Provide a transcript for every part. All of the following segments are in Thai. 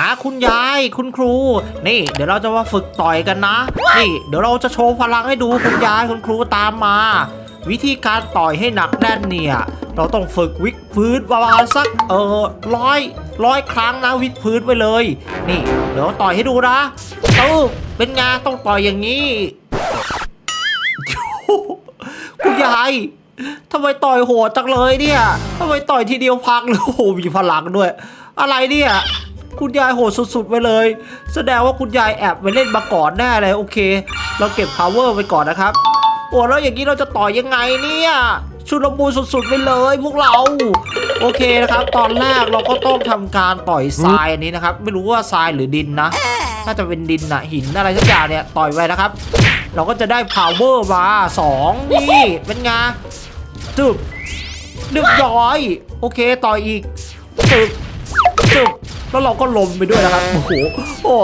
หาคุณยาย คุณครู นี่ เดี๋ยวเราจะมาฝึกต่อยกันนะ นี่ เดี๋ยวเราจะโชว์พลังให้ดูคุณยายคุณครูตามมา วิธีการต่อยให้หนักแน่นเนี่ย เราต้องฝึกวิกพื้นประมาณสักเออร้อยร้อยครั้งนะวิกพื้นไปเลย นี่ เดี๋ยวต่อยให้ดูนะเออเป็นไงต้องต่อยอย่างนี้คุณยายทำไมต่อยโหดจังเลยเนี่ยทำไมต่อยทีเดียวพังเลยโอ้โหมีพลังด้วย อะไรเนี่ย คุณยายโหดสุดๆไปเลย แสดงว่าคุณยายแอบไปเล่นมาก่อนแน่เลยโอเค เราเก็บ power ไปก่อนนะครับ โอ้แล้วอย่างนี้เราจะต่อยยังไงเนี่ยชุลมุนสุดๆไปเลยพวกเรา โอเคนะครับ ตอนแรกเราก็ต้องทำการต่อยทรายอันนี้นะครับ ไม่รู้ว่าทรายหรือดินนะน่าจะเป็นดินนะหินอะไรสักอย่างเนี่ยต่อยไปนะครับ เราก็จะได้ power มาสองนี่เป็นไงจึบเรียบร้อย โอเค ต่อยอีกจึบจึบ แล้วเราก็ลมไปด้วยนะครับ โอ้โห โอ้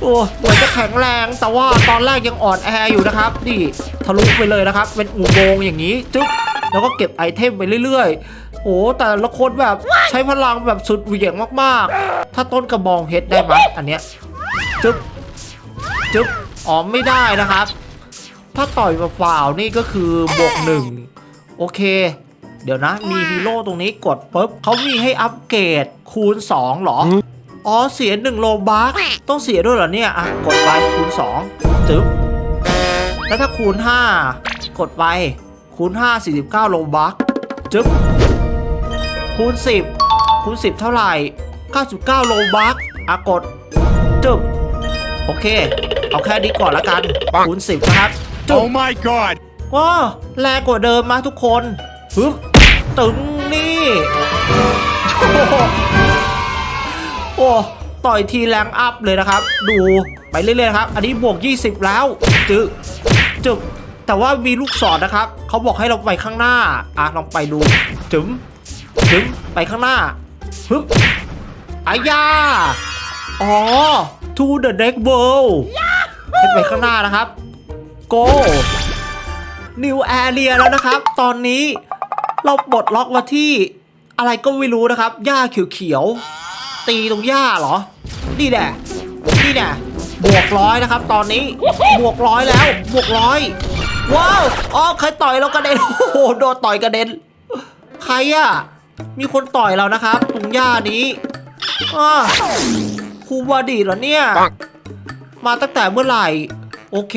โอ้เหมือนจะแข็งแรง แต่ว่าตอนแรกยังอ่อนแออยู่นะครับ นี่ทะลุไปเลยนะครับ เป็นอุโมงค์อย่างนี้ จึ๊บ แล้วก็เก็บไอเทมไปเรื่อยๆ โอ้แต่ละคนแบบใช้พลังแบบสุดเหวี่ยงมากๆ ถ้าต้นกระบองเพชรได้ไหมอันเนี้ย จึ๊บ จึ๊บ อ๋อไม่ได้นะครับ ถ้าต่อยเปล่าๆนี่ก็คือบวกหนึ่ง โอเค เดี๋ยวนะ มีฮีโร่ตรงนี้กดปุ๊บเขามีให้อัปเกรดคูณ2เหรอ อ๋อ เสีย1โลบัคต้องเสียด้วยเหรอเนี่ย อะ กดไปคูณ2จึ๊บแล้วถ้าคูณ 5 กดไป คูณ 5 49 โลบัคจึ๊บคูณ 10 คูณ 10 เท่าไหร่ 99 โลบัคอะกดจึ๊บโอเค เอาแค่นี้ก่อนละกัน คูณ 10 นะครับ จุ๊บ Oh my god! ว้าแรงกว่าเดิมมาทุกคนฮึบ ตึงนี่โอ้โหโอ้ต่อยทีแรงอัพเลยนะครับ ดูไปเรื่อยๆครับ อันนี้บวก 20 แล้ว จึ๊บจึ๊บแต่ว่ามีลูกศรนะครับ เขาบอกให้เราไปข้างหน้า อะลองไปดู จึ๊มจึ๊มไปข้างหน้าฮึบอายา อ๋อ to the next world ไปข้างหน้านะครับ go New Area แล้วนะครับ ตอนนี้ เราปลดล็อกมาที่อะไรก็ไม่รู้นะครับ หญ้าเขียวๆ ตีตรงหญ้าเหรอ นี่แหละ นี่แหละ บวกร้อยนะครับ ตอนนี้ บวกร้อยแล้ว บวกร้อย ว้าว อ๋อ ใครต่อยเรากระเด็น โอ้โห โดนต่อยกระเด็น ใครอะมีคนต่อยเรานะครับ ตรงหญ้านี้อ่าครูวาดีเหรอเนี่ย มาตั้งแต่เมื่อไหร่ โอเค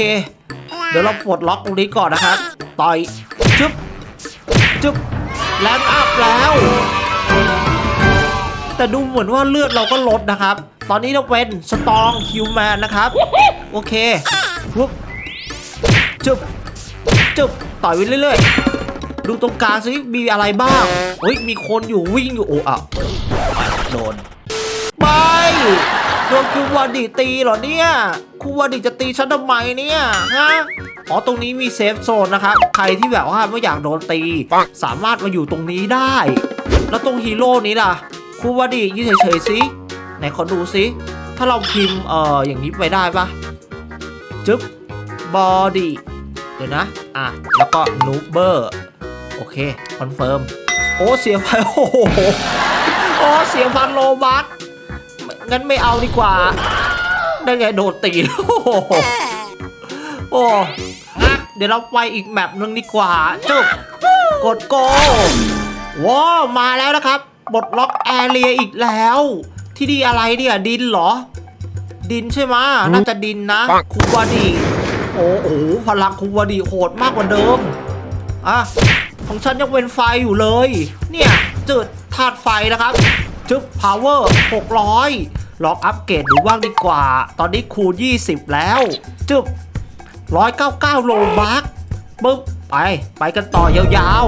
เดี๋ยวเราปลดล็อกตรงนี้ก่อนนะครับ ต่อย จึ๊บจึ๊บแรงอัพแล้ว แต่ดูเหมือนว่าเลือดเราก็ลดนะครับ ตอนนี้เราเป็นสตองฮิวแมนนะครับ โอเคปุ๊บจึ๊บจึ๊บต่อยไปเรื่อยๆ ดูตรงกลางสิมีอะไรบ้างเฮ้ยมีคนอยู่วิ่งอยู่โอ้อะโดนไม่ โดนครูวาดิตีเหรอเนี่ยครูวาดิจะตีฉันทำไมเนี่ยฮะอ๋อตรงนี้มีเซฟโซนนะครับใครที่แบบว่าไม่อยากโดนตี สามารถมาอยู่ตรงนี้ได้ แล้วตรงฮีโร่นี้ล่ะครูวาดิยืนเฉยๆสิไหนขอดูสิถ้าเราพิมพ์เอ่ออย่างนี้ไปได้ปะจึ๊บบอดี้เดี๋ยวนะ อะ แล้วก็นูเบอร์โอเค คอนเฟิร์ม โอ้ เสียไปโอ้โหโอ้ เสียพันโลบัค งั้นไม่เอาดีกว่า ได้ไงโดนตีโอ้โหโอ้อะเดี๋ยวเราไปอีกแมปหนึ่งดีกว่า จุบกดโกว้าวมาแล้วนะครับบดล็อกแอเรียอีกแล้ว ที่ดีอะไรเนี่ยดินเหรอ ดินใช่ไหมะน่าจะดินนะปังคูวาดีโอ้โหพลังคูวาดีโหดมากกว่าเดิมอะของฉันยังเป็นไฟอยู่เลย เนี่ยจืดธาตุไฟนะครับจึ๊บ power 600 ลองอัปเกรดดูบ้างดีกว่า ตอนนี้คูณ 20 แล้ว จึ๊บ199 โลบัคปึ๊บไป ไปกันต่อยาว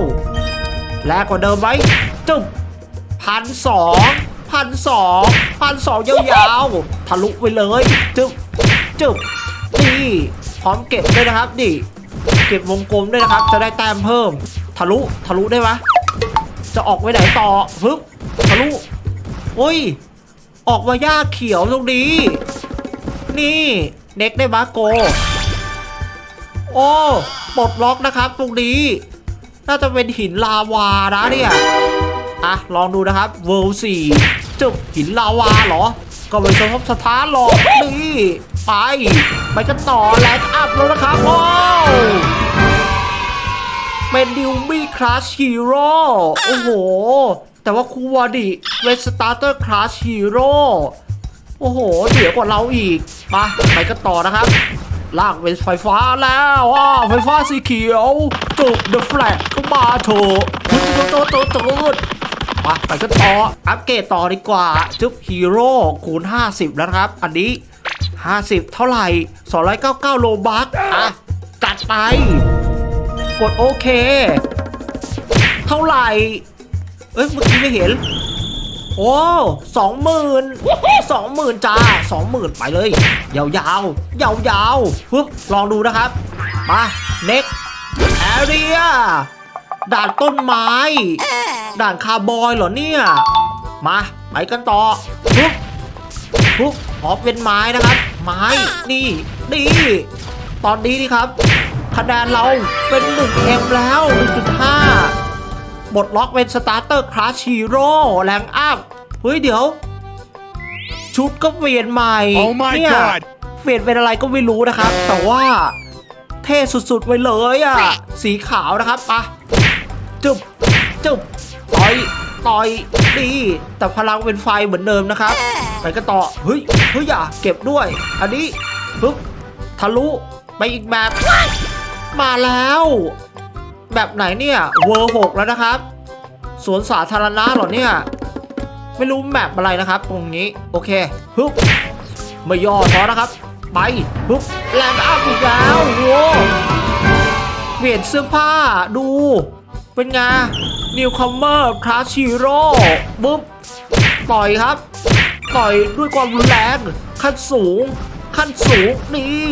ๆแลกกว่าเดิมไหมจึ๊บพันสองพันสองพันสองยาวๆ ทะลุไปเลย จึ๊บจึ๊บนี่พร้อมเก็บด้วยนะครับนี่เก็บวงกลมด้วยนะครับ จะได้แต้มเพิ่ม ทะลุ ทะลุได้ไหมจะออกไปไหนต่อปึ๊บทะลุ โอ้ย ออกมาหญ้าเขียวตรงนี้ นี่เน็กได้มาโก โอ้ปลดล็อกนะครับตรงนี้ น่าจะเป็นหินลาวานะเนี่ยอะลองดูนะครับเวลด์สี่จุบหินลาวาเหรอ ก็ก็ไม่สะทบสะท้านหรอกนี่ไป ไปกันต่อแลนด์อัพแล้วนะครับว้าวเป็นดิวมี่คลาสฮีโร่โอ้โห แต่ว่าคูวอดิเป็นสตาร์เตอร์คลาสฮีโร่โอ้โหเดี๋ยวกว่าเราอีกมาไปกันต่อนะครับลากเป็นไฟฟ้าแล้วอ่าไฟฟ้าสีเขียวจุดเดอะแฟลกก็มาเถอะตุ๊ดตุ๊ดตุ๊ดตุ๊ดมาไปกันต่ออัปเกรดต่อดีกว่าจุ๊บฮีโร่คูณ 50 แล้วนะครับ อันนี้ 50 เท่าไหร่ 299 โลบัคอะจัดไป กดโอเค เท่าไหร่ เอ้ยเมื่อกี้ไม่เห็น โอ้สองหมื่นสองหมื่นจ้าสองหมื่นไปเลย ยาวยาวยาวยาวๆปึ๊บลองดูนะครับ มาเน็กแอเรียด่านต้นไม้ ด่านคาร์บอยเหรอเนี่ย มา ไปกันต่อปึ๊บปึ๊บอ๋อเป็นไม้นะครับ ไม้ นี่นี่ตอนนี้นี่ครับ คะแนนเราเป็น 1M แล้ว 1.5 บทล็อกเป็นสตาร์เตอร์คลาสฮีโร่แรงอัพเฮ้ยเดี๋ยว ชุดก็เปลี่ยนใหม่ Oh my เนี่ย god เปลี่ยนเป็นอะไรก็ไม่รู้นะครับ แต่ว่า เท่สุดๆไปเลยอะ สีขาวนะครับปะจุบจุบต่อย ต่อยดีแต่พลังเป็นไฟเหมือนเดิมนะครับ ไปกันต่อ เฮ้ย เฮ้ยอย่าเก็บด้วย อันนี้ปึ๊บทะลุ ไปอีกแบบ มาแล้ว แบบไหนเนี่ยเวอร์หกแล้วนะครับสวนสาธารณะเหรอเนี่ย ไม่รู้แมปอะไรนะครับ ตรงนี้โอเคฮึบไม่ย่อท้อนะครับ ไปฮึบแลนด์อัพอีกแล้วโว้เปลี่ยนเสื้อผ้าดู เป็นไงนิวคัมเมอร์คลาชิโร่ปุ๊บต่อยครับ ต่อยด้วยความรุนแรง ขั้นสูง ขั้นสูง นี่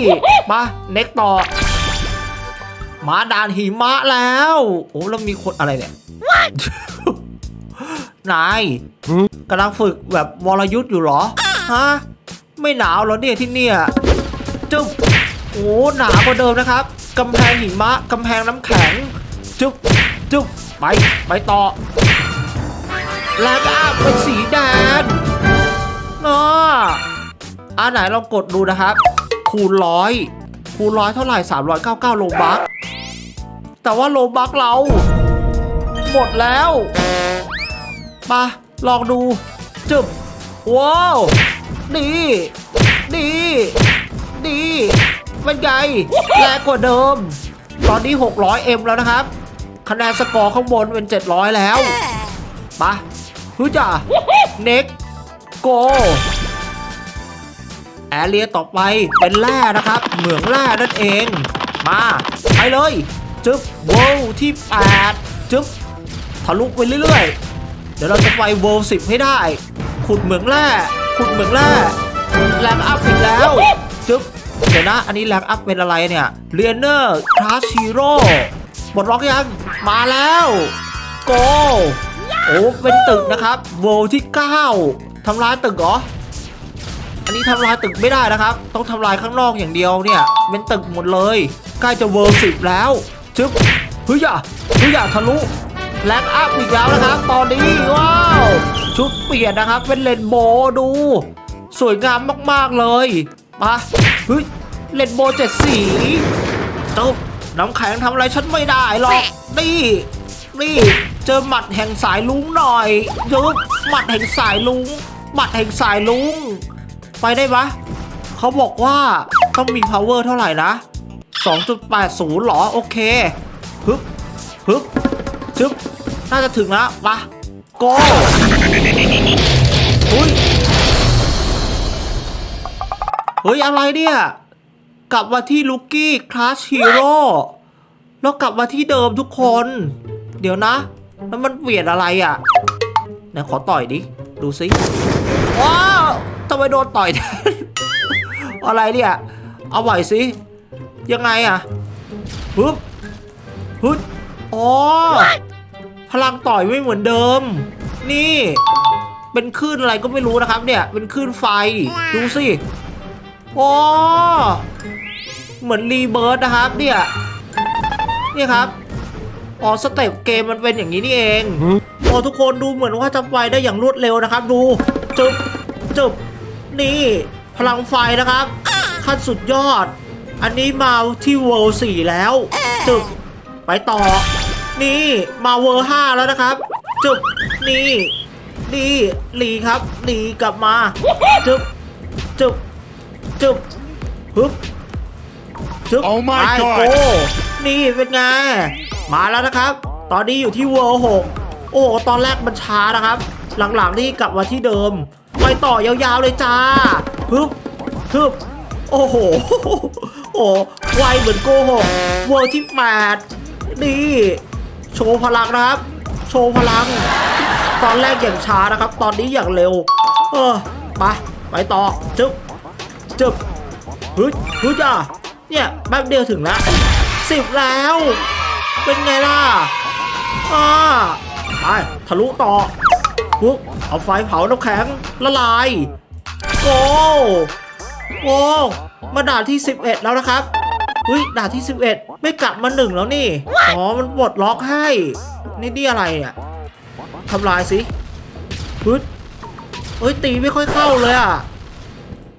มา เน็กต่อ มาด่านหิมะแล้ว โอ้แล้วมีคนอะไรเนี่ย นายกำลังฝึกแบบวรยุทธ์อยู่เหรอ ฮะ ไม่หนาวเหรอเนี่ยที่เนี่ยจึ๊บโอ้หนาวกว่าเดิมนะครับกำแพงหิมะกำแพงน้ำแข็งจึ๊บจึ๊บไปไปต่อ แล้วก็เป็นสีแดงน่าอ่าไหนลองกดดูนะครับ คูณร้อยคูณร้อยเท่าไหร่ 399 โลบัค แต่ว่าโลบัคเรา หมดแล้วมาลองดู จึบ ว้าว ดี ดี ดีเป็นไงแรงกว่าเดิม ตอนนี้ 600M แล้วนะครับ คะแนนสกอร์ข้างบนเป็น 700 แล้วมาฮึจ่าเน็กโกแอเรียต่อไปเป็นแร่นะครับ เหมืองแร่นั่นเอง มา ไปเลย จึ๊บเวิลที่8จึ๊บทะลุไปเรื่อยๆ เดี๋ยวเราจะไปเวิลด์10ให้ได้ ขุดเหมืองแร่ขุดเหมืองแร่แรงอัพอีกแล้วจึ๊บเดี๋ยวนะ อันนี้แรงอัพเป็นอะไรเนี่ยเรียนเนอร์คลาสฮีโร่บทล็อกยังมาแล้วโกโอ้เป็นตึกนะครับเวิลด์ที่ 9ทำลายตึกเหรออันนี้ทำลายตึกไม่ได้นะครับ ต้องทำลายข้างนอกอย่างเดียวเนี่ย เป็นตึกหมดเลย ใกล้จะเวิร์สิบแล้ว ชึบเฮ้ยอย่าเฮ้ยอย่าทะลุแลนด์อัพอีกแล้วนะครับ ตอนนี้ว้าวชุดเปลี่ยนนะครับ เป็นเลนโบดู สวยงามมากๆเลยมาเฮ้ยเลนโบเจ็ดสีเจ้าน้ำแข็งทำอะไรฉันไม่ได้หรอกนี่นี่เจอหมัดแห่งสายลุงหน่อยยึบหมัดแห่งสายลุงหมัดแห่งสายลุง ไปได้ปะเขาบอกว่าต้องมี power เท่าไหร่นะ 2.80หรอ โอเคฮึบฮึบชึบน่าจะถึงแล้วปะโกอุ้ยเฮ้ย อะไรเนี่ย กลับมาที่ลูกี้คลาสฮีโร่แล้วกลับมาที่เดิมทุกคน เดี๋ยวนะ แล้วมันเปลี่ยนอะไรอะไหนขอต่อยดิ ดูสิว้าวทำไมโดนต่อยแทนอะไรเนี่ย เอาไหวสิ ยังไงอะฮึบฮึบอ๋อ พลังต่อยไม่เหมือนเดิม นี่ เป็นคลื่นอะไรก็ไม่รู้นะครับ เนี่ย เป็นคลื่นไฟ ดูสิอ๋อ เหมือนรีเบิร์ดนะครับ เนี่ยนี่ครับ อ๋อ สเต็ปเกมมันเป็นอย่างนี้นี่เองโอ้ทุกคนดูเหมือนว่าจะไปได้อย่างรวดเร็วนะครับ ดูจึบจึบนี่ พลังไฟนะครับ ขั้นสุดยอด อันนี้มาที่เวิลด์สี่แล้วจึบไปต่อ นี่มาเวิลด์ห้าแล้วนะครับ จึบนี่นี่หลีครับหลีกลับมา จึบจึบจึบฮึบจึบ Oh my ไป God โกนี่เป็นไง มาแล้วนะครับ ตอนนี้อยู่ที่เวิลด์หกโอ้โหตอนแรกมันช้านะครับ หลังๆนี่กลับมาที่เดิม ไปต่อยาวๆเลยจ้าฮึบฮึบโอ้โห โอ้ไวเหมือนโกหกเวิลด์ที่แปดนี่โชว์พลังนะครับ โชว์พลัง ตอนแรกอย่างช้านะครับ ตอนนี้อย่างเร็ว เออไปไปต่อจึ๊บจึ๊บฮึดฮึดอะเนี่ยแป๊บเดียวถึงแล้วสิบแล้ว เป็นไงล่ะอ่าไปทะลุต่อปุ๊บเอาไฟเผาน้ำแข็งละลายโอ้ โอ้มาด่านที่ 11 แล้วนะครับเฮ้ยด่านที่ 11 ไม่กลับมาหนึ่งแล้วนี่ อ๋อ มันปลดล็อกให้ นี่นี่อะไรเนี่ยทำลายสิฮึดเฮ้ย ตีไม่ค่อยเข้าเลยอะ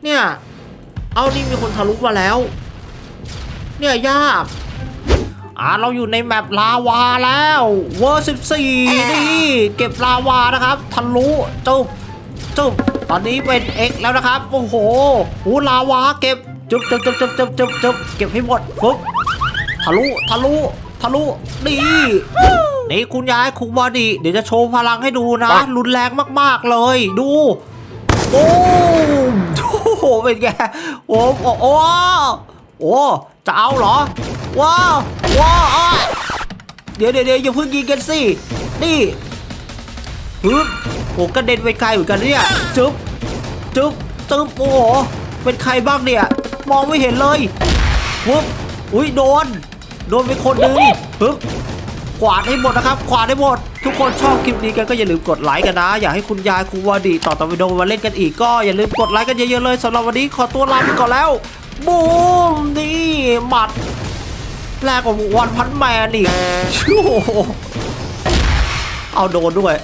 เนี่ย เอานี่มีคนทะลุมาแล้ว เนี่ยยาก อ่า เราอยู่ในแมปลาวาแล้ว เวอร์14นี่ เก็บลาวานะครับ ทะลุจุบจุบ ตอนนี้เป็น X แล้วนะครับ โอ้โหหูลาวาเก็บ จุบจุบจุบจุบจุบจุบจุบเก็บให้หมดปุ๊บทะลุ ทะลุ ทะลุ นี่ นี่คุณยายคุณบอดี เดี๋ยวจะโชว์พลังให้ดูนะ รุนแรงมากๆเลย ดู โอ้มโอ้โห เป็นไง โอ้โอ้โอ้โอ้ จะเอาเหรอ ว้าวว้าวอ้ายเดี๋ยวเดี๋ยวเดี๋ยวอย่าเพิ่งยิงกันสิ นี่ฮึบ โอ้กระเด็นไปไกลเหมือนกันเนี่ยจึ๊บจึ๊บจึ๊บโอ้โหเป็นใครบ้างเนี่ย มองไม่เห็นเลยฮึบอุ้ยโดน โดนไปคนหนึ่งฮึบกวาดให้หมดนะครับกวาดให้หมด ทุกคนชอบคลิปนี้กันก็อย่าลืมกดไลค์กันนะ อยากให้คุณยายคุณวาดีต่อต่อวิดีโอมาเล่นกันอีกก็อย่าลืมกดไลค์กันเยอะๆเลยสำหรับวันนี้ขอตัวลาไปก่อนแล้วบูมนี่หมัดแรกกว่าวันพันแมนอีกโอ้เอาโดนด้วย